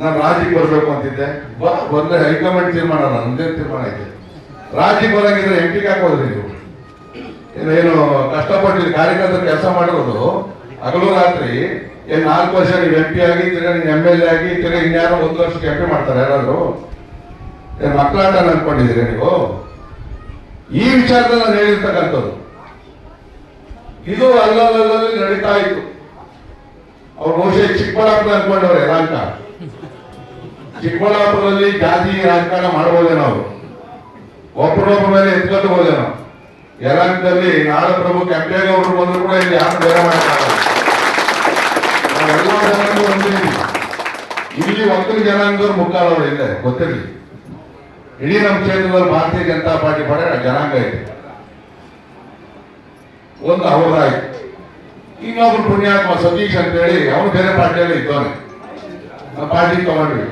ನಾನು ರಾಜಿಗೆ ಬರಬೇಕು ಅಂತಿದ್ದೆ. ಬಂದ್ರೆ ಹೈಕಮಾಂಡ್ ತೀರ್ಮಾನ ನಂದೇ ತೀರ್ಮಾನ ಐತೆ. ರಾಜಿಗೆ ಬರಂಗಿದ್ರೆ ಎಂಟಿಗೆ ಹಾಕೋದ್ರಿ ನೀವು. ಏನು ಕಷ್ಟಪಟ್ಟು ಕಾರ್ಯಕರ್ತರು ಕೆಲಸ ಮಾಡಿರೋದು, ಹಗಲು ರಾತ್ರಿ ಏನ್ ನಾಲ್ಕು ವರ್ಷ ನೀವು ಎಂ ಪಿ ಆಗಿ, ತಿರ್ಗಾ ನೀನು ಎಂ ಎಲ್ ಎ ಆಗಿ, ತಿರ್ಗಾ ಇನ್ಯಾರೋ ಒಂದು ವರ್ಷಕ್ಕೆ ಎಂ ಪಿ ಮಾಡ್ತಾರೆ ಯಾರಾದ್ರು? ಏನ್ ಮಕ್ಕಳಾಟ ಅನ್ಕೊಂಡಿದ್ದೀರಿ ನೀವು? ಈ ವಿಚಾರದಲ್ಲಿ ನಾನು ಹೇಳಿರ್ತಕ್ಕಂಥದ್ದು. ಇದು ಅಲ್ಲಲ್ಲಲ್ಲಿ ನಡೀತಾ ಇತ್ತು. ಅವ್ರು ಬಹುಶಃ ಚಿಕ್ಕಬಳ್ಳಾಪುರ ಅನ್ಕೊಂಡವ್ರೆ ಯಲಾಂಕ ಚಿಕ್ಕಬಳ್ಳಾಪುರದಲ್ಲಿ ಜಾತಿ ರಾಜಕಾರಣ ಮಾಡಬಹುದೇ ನಾವು? ಒಬ್ಬರೊಬ್ಬರ ಮೇಲೆ ಎತ್ಕೊಳ್ಬೋದೇನೋ ಪ್ರಭು ನಾಡಪ್ರಭು ಕೆಂಪೇಗೌಡರು ಬಂದ್ರು ಕೂಡ ಇಲ್ಲಿ ಯಾರು ಬೇರೆ ಮಾಡ್ತಾರೆ ಇಲ್ಲಿ. ಒಕ್ಕಲು ಜನಾಂಗದವ್ರು ಮುಕ್ಕಾಲವರು ಇಲ್ಲೇ, ಗೊತ್ತಿರಲಿ. ಇಡೀ ನಮ್ಮ ಕ್ಷೇತ್ರದಲ್ಲಿ ಭಾರತೀಯ ಜನತಾ ಪಾರ್ಟಿ ಪಡೆ ಜನಾಂಗ ಇದೆ. ಒಂದು ಅವರಾಯ್ತು ಇನ್ನೊಬ್ರು ಪುಣ್ಯಾತ್ಮ ಸತೀಶ್ ಅಂತ ಹೇಳಿ ಅವನು ಬೇರೆ ಪಾರ್ಟಿಯಲ್ಲಿ ಇದ್ದಾನೆ. ಪಾರ್ಟಿ ತಗೊಂಡ್ವಿ.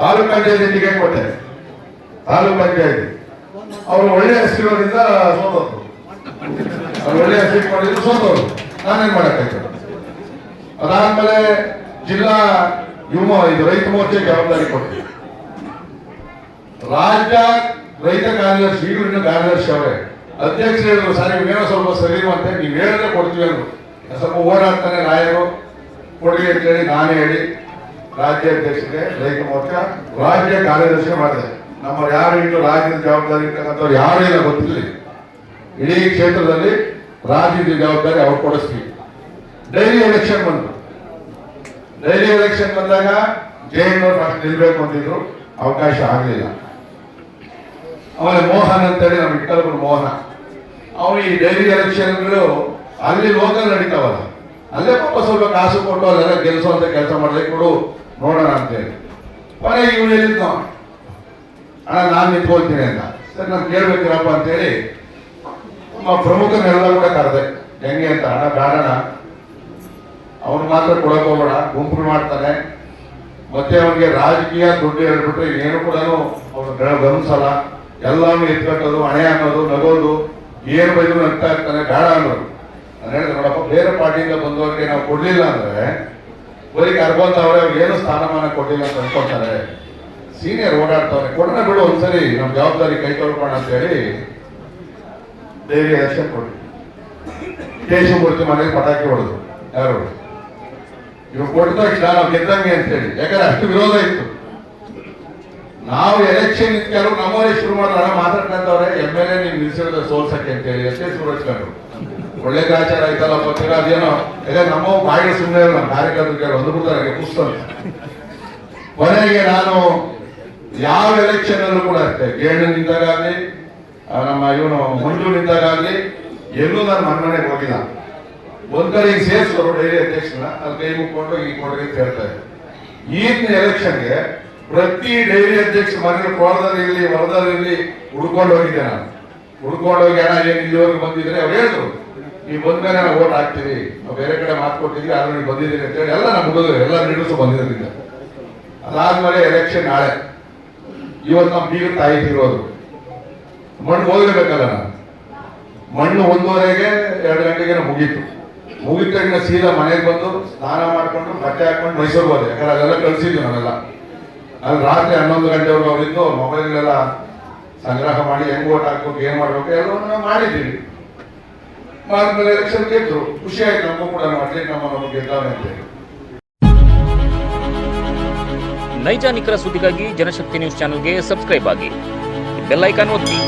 ತಾಲೂಕ್ ಪಂಚಾಯತಿ ಟಿಕೆಟ್ ಕೊಟ್ಟೆ ತಾಲೂಕ್ ಪಂಚಾಯತಿ. ಅವರು ಒಳ್ಳೆ ಹೆಸರಿರೋದ್ರಿಂದ ಸೋತವ್ರು. ಅವ್ರು ಒಳ್ಳೆ ಹೆಸರು ಇಟ್ಕೊಂಡಿದ್ರು ಸೋತವ್ರು. ನಾನೇನ್ ಮಾಡಕ್ಕಾಯ್ತು? ಅದಾದ್ಮೇಲೆ ಜಿಲ್ಲಾ ಯುವ, ಇದು ರೈತ ಮೋರ್ಚೆ ಜವಾಬ್ದಾರಿ ಕೊಟ್ಟೆ ರಾಜ್ಯ ರೈತ ಕಾರ್ಯದರ್ಶಿ ಈಗಿನ ಕಾರ್ಯದರ್ಶಿ ಅವರೇ. ಅಧ್ಯಕ್ಷರು ಹೇಳಿದ್ರು ಸರ್ ನೀವೇನೋ ಸ್ವಲ್ಪ ಸರಿ ಅಂತ ನೀವು ಹೇಳಿದ್ರೆ ಕೊಡ್ತೀವಿ ಅಂದ್ರು. ಸ್ವಲ್ಪ ಓಡಾಡ್ತಾನೆ ರಾಯರು ಕೊಡ್ಲಿ ಅಂತ ಹೇಳಿ ನಾನೇ ಹೇಳಿ ರಾಜ್ಯ ಅಧ್ಯಕ್ಷರಿಗೆ ರೈತ ಮೋರ್ಚಾ, ರಾಜ್ಯ ಕಾರ್ಯದರ್ಶಿ ಮಾಡಿದೆ. ನಮ್ಮ ಯಾರು ಇನ್ನು ರಾಜ್ಯದ ಜವಾಬ್ದಾರಿ ಇರ್ತಕ್ಕಂಥವ್ರು ಯಾರು ಇಲ್ಲ ಗೊತ್ತಿಲ್ಲ. ಇಡೀ ಕ್ಷೇತ್ರದಲ್ಲಿ ರಾಜ್ಯದ ಜವಾಬ್ದಾರಿ ಅವ್ರು ಕೊಡಿಸ್ತೀವಿ. ಡೈಲಿ ಎಲೆಕ್ಷನ್ ಬಂತು. ಡೈಲಿ ಎಲೆಕ್ಷನ್ ಬಂದಾಗ ಜೈನವ್ರು ಫಸ್ಟ್ ನಿಲ್ಬೇಕು ಅಂತಿದ್ರು. ಅವಕಾಶ ಆಗಲಿಲ್ಲ. ಆಮೇಲೆ ಮೋಹನ್ ಅಂತೇಳಿ ನಮ್ಮ ಇಟ್ಟಲ್ಬರು ಮೋಹನ. ಅವನು ಈ ಡೈಲಿ ಎಲೆಕ್ಷನ್ಗಳು ಅಲ್ಲಿ ಲೋಕಲ್ ನಡೀತಾವಲ್ಲ. ಅಲ್ಲೇ ಪಾಪ ಸ್ವಲ್ಪ ಕಾಸು ಕೊಟ್ಟು ಅಲ್ಲೆಲ್ಲ ಗೆಲ್ಸುವಂತ ಕೆಲಸ ಮಾಡಲಿಕ್ಕೆ ಕೊಡು. ನೋಡೋಣ ಅಂತೇಳಿ ಕೊನೆಗೆ ಇವನು ಹೇಳಿದ್ನು ಅಣ್ಣ, ನಾನು ನಿಂತ್ಕೊಳ್ತೀನಿ ಅಂತ. ಸರಿ, ನಾನು ಕೇಳ್ಬೇಕಿರಪ್ಪ ಅಂತೇಳಿ ನಮ್ಮ ಪ್ರಮುಖನೆಲ್ಲ ಕೂಡ ಕರೆದೆ ಹೆಂಗೆ ಅಂತ, ಅಣ್ಣ ಬೇಡಣ ಅವ್ನು ಮಾತ್ರ ಕೊಡಕ್ ಹೋಗೋಣ ಗುಂಪು ಮಾಡ್ತಾನೆ. ಮತ್ತೆ ಅವನಿಗೆ ರಾಜಕೀಯ ದುಡ್ಡು ಹೇಳ್ಬಿಟ್ರೆ ಏನು ಕೂಡ ಅವನು ಗಮನಿಸಲ್ಲ. ಎಲ್ಲಾನು ಎತ್ಕಟ್ಟೋದು, ಹಣೆ ಅನ್ನೋದು ನಗೋದು, ಏನು ಬೈದ್ರು ನಗ್ತಾ ಇರ್ತಾನೆ, ಬೇಡ ಅನ್ನೋದು. ನಾನು ಹೇಳಿದೆ ನೋಡಪ್ಪ, ಬೇರೆ ಪಾರ್ಟಿಯಿಂದ ಬಂದವರಿಗೆ ನಾವು ಕೊಡಲಿಲ್ಲ ಅಂದ್ರೆ ಬರೀ ಅವರೇ ಅವ್ರಿಗೆ ಏನು ಸ್ಥಾನಮಾನ ಕೊಟ್ಟಿಲ್ಲ ಅಂತ ಅನ್ಕೊಂತಾರೆ ಸೀನಿಯರ್ ಓಡಾಡ್ತಾವ್ರೆ. ಕೊಡೋಣ ಬಿಡು ಒಂದ್ಸರಿ ನಮ್ಮ ಜವಾಬ್ದಾರಿ ಕೈ ತೊಳ್ಕೋಣ ಅಂತ ಹೇಳಿ ಡೈಲಿ ಕೊಡಿ ಕೊಡ್ಲಿ ಕೇಶವಮೂರ್ತಿ ಮನೆಗೆ ಪಟಾಕಿ ಹೊಡೆದು ಯಾರು? ಇವ್ರು ಕೊಡ್ತಾ ಇಲ್ಲ ನಾವು ಗೆದ್ದಂಗೆ ಅಂತ ಹೇಳಿ. ಯಾಕಂದ್ರೆ ಅಷ್ಟು ವಿರೋಧ ಇತ್ತು. ನಾವು ಎಲೆಕ್ಷನ್ ಕೆಲವು ನಮ್ಮವರೇ ಶುರು ಮಾಡೋಣ, ಮಾತಾಡ್ಕೊಂತವ್ರೆ. ಎಂ ಎಲ್ ಎ ನೀವು ನಿಲ್ಸಿರೋದ ಸೋಲ್ಸಕ್ಕೆ ಅಂತ ಹೇಳಿ ಸುರೇಶ್ ಸುರಸ್ಕೊಂಡ್ರು ಒಳ್ಳೆ ಕಾಚಾರ ಐತಲ್ಲ ಗೊತ್ತಿಲ್ಲ ಅದೇನೋ? ಯಾಕಂದ್ರೆ ನಮ್ಮ ಬಾಯಿಗೆ ಸುಮ್ಮನೆ ನಮ್ಮ ಕಾರ್ಯಕರ್ತರಿಗೆ ಒಂದು ಬಿಡ್ತಾರೆ ಪುಸ್ತಕ ಕೊನೆಗೆ ನಾನು ಯಾವ ಎಲೆಕ್ಷನ್ ಅಲ್ಲೂ ಕೂಡ ಅಷ್ಟೇ. ಗೇಣು ನಿಂತಾಗಲಿ ನಮ್ಮ ಇವನು ಮಂಜು ನಿಂತಾಗಲಿ ಎಲ್ಲೂ ನಾನು ಮನ್ನಣೆಗೆ ಹೋಗಿಲ್ಲ. ಒಂದ್ ಕಡೆ ಈಗ ಸೇರಿಸೋರು ಡೈರಿ ಅಧ್ಯಕ್ಷನ ಅಲ್ಲಿ ಕೈ ಮುಕ್ಕೊಂಡು ಈ ಕೊಡ್ರಿ ಅಂತ ಹೇಳ್ತಾರೆ ಈಗಿನ ಎಲೆಕ್ಷನ್ಗೆ ಪ್ರತಿ ಡೈರಿ ಅಧ್ಯಕ್ಷ ಮನೆ ಕೋಳದಲ್ಲಿ ಹೊರದಲ್ಲಿ ಹುಡ್ಕೊಂಡು ಹೋಗಿದ್ದೆ ನಾನು. ಹುಡ್ಕೊಂಡು ಹೋಗಿ ಹಣ ಏನು ಬಂದಿದ್ರೆ ಅವ್ರು ಹೇಳಿದ್ರು. ನೀವು ಬಂದ್ಮೇಲೆ ನಾವು ಓಟ್ ಹಾಕ್ತೀವಿ ನಾವು ಬೇರೆ ಕಡೆ ಮಾತು ಕೊಟ್ಟಿದ್ವಿ ಆದ್ರೆ ನೀವು ಬಂದಿದ್ದೀರಿ ಅಂತ ಹೇಳಿ ಎಲ್ಲ ನಮ್ಮ ಹುಡುಗರು ಎಲ್ಲ ಲೀಡರ್ಸು ಬಂದಿರೋದ್ರಿಂದ. ಅದಾದ್ಮೇಲೆ ಎಲೆಕ್ಷನ್ ನಾಳೆ. ಇವತ್ತು ನಮ್ಮ ಬೀಗ ತಾಯಿ ಇರೋದು. ಮಣ್ಣು ಹೋಗಿರ್ಬೇಕಲ್ಲ ನಾನು. ಮಣ್ಣು ಒಂದೂವರೆಗೆ ಎರಡು ಗಂಟೆಗೆ ಮುಗೀತು. ಮುಗಿದ ತಕ್ಷಣ ಸೀದಾ ಮನೆಗೆ ಬಂದು ಸ್ನಾನ ಮಾಡ್ಕೊಂಡು ಬಟ್ಟೆ ಹಾಕೊಂಡು ಮೈಸೂರು ಹೋದೆ. ಯಾಕಂದ್ರೆ ಅದೆಲ್ಲ ಕಳ್ಸಿದ್ವಿ ನಾವೆಲ್ಲ. ಅಲ್ಲಿ ರಾತ್ರಿ ಹನ್ನೊಂದು ಗಂಟೆವರೆಗೂ ಅವರಿದ್ದು ಮೊಬೈಲ್ನೆಲ್ಲ ಸಂಗ್ರಹ ಮಾಡಿ ಹೆಂಗ್ ಓಟ್ ಹಾಕ್ಬೇಕು, ಏನ್ ಮಾಡ್ಬೇಕು, ಎಲ್ಲವನ್ನು ನಾವು ಮಾಡಿದ್ದೀವಿ. ಮಾಡಿದ್ಮೇಲೆ ಎಲೆಕ್ಷನ್ ಗೆದ್ರು. ಖುಷಿ ಆಯ್ತು ನಮಗೂ ಕೂಡ ಅಟ್ಲೀಸ್ಟ್ ನಮ್ಮ ನಮಗೆ ಗೆದ್ದಾನೆ ಅಂತ ಹೇಳಿ. ನೈಜ ನಿಖರ ಸುದ್ದಿಗಾಗಿ ಜನಶಕ್ತಿ ನ್ಯೂಸ್ ಚಾನೆಲ್ಗೆ ಸಬ್ಸ್ಕ್ರೈಬ್ ಆಗಿ. ಬೆಲ್ ಐಕಾನ್ ಒತ್ತಿ.